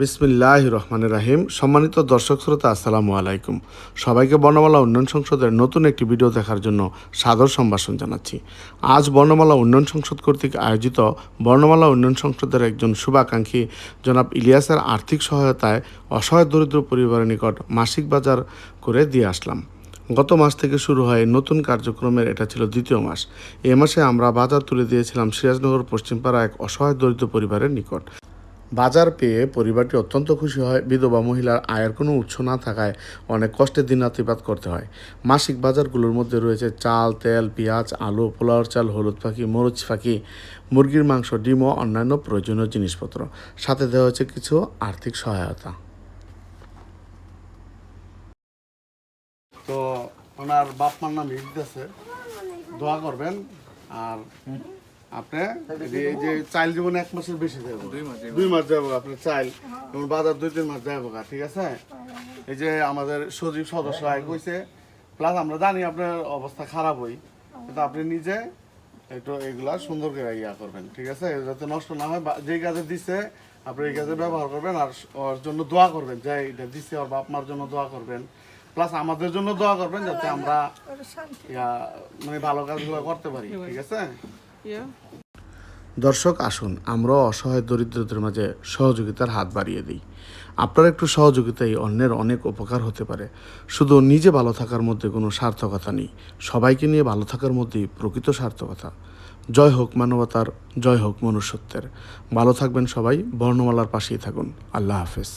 বিসমিল্লাহ রহমান রাহিম। সম্মানিত দর্শক শ্রোতা, আসসালামু আলাইকুম। সবাইকে বর্ণমালা উন্নয়ন সংসদের নতুন একটি ভিডিও দেখার জন্য সাদর সম্ভাষণ জানাচ্ছি। আজ বর্ণমালা উন্নয়ন সংসদ কর্তৃক আয়োজিত বর্ণমালা উন্নয়ন সংসদের একজন শুভাকাঙ্ক্ষী জনাব ইলিয়াসের আর্থিক সহায়তায় অসহায় দরিদ্র পরিবারের নিকট মাসিক বাজার করে দিয়ে আসলাম। গত মাস থেকে শুরু হয় নতুন কার্যক্রমের, এটা ছিল দ্বিতীয় মাস। এ মাসে আমরা বাজার তুলে দিয়েছিলাম সিরাজনগর পশ্চিমপাড়া এক অসহায় দরিদ্র পরিবারের নিকট। বাজার পেয়ে পরিবারটি অত্যন্ত খুশি হয়। বিধবা মহিলার আয়ের কোনো উৎস না থাকায় অনেক কষ্টে দিনাতিপাত করতে হয়। মাসিক বাজারগুলোর মধ্যে রয়েছে চাল, তেল, পেঁয়াজ, আলু, পোলাওর চাল, হলুদ পাখি, মরুচ পাখি, মুরগির মাংস ডিম ও অন্যান্য প্রয়োজনীয় জিনিসপত্র। সাথে দেওয়া হয়েছে কিছু আর্থিক সহায়তা। তো ওনার বাপ মার নাম দোয়া করবেন। আর আপনি এই যে- চাইল জীবনে এক মাসের বেশি যাব দুই মাস যাব আপনার চাইল। বাজার দুই তিন মাস যাব ঠিক আছে? এই যে আমাদের সজীব সদস্য আয় কইছে। প্লাস আমরা জানি আপনার অবস্থা খারাপ হই। কিন্তু আপনি নিজে একটু এগুলা সুন্দর করে ইয়া করবেন ঠিক আছে? যাতে নষ্ট না হয়। বা যেই কাজে দিছে আপনি এই কাজে ব্যবহার করবেন আর ওর জন্য দোয়া করবেন। যে এটা দিছে ওর বাপ মার জন্য দোয়া করবেন। প্লাস আমাদের জন্য দোয়া করবেন যাতে আমরা ইয়া মানে ভালো কাজগুলো করতে পারি ঠিক আছে? দর্শক, আসুন, আমরা অসহায় দরিদ্রদের মাঝে সহযোগিতার হাত বাড়িয়ে দিই। আপনার একটু সহযোগিতাই অন্যের অনেক উপকার হতে পারে। শুধু নিজে ভালো থাকার মধ্যে কোনো সার্থকতা নেই। সবাইকে নিয়ে ভালো থাকার মধ্যেই প্রকৃত সার্থকতা। জয় হোক মানবতার, জয় হোক মনুষ্যত্বের। ভালো থাকবেন সবাই, বর্ণমালার পাশেই থাকুন। আল্লাহ হাফেজ।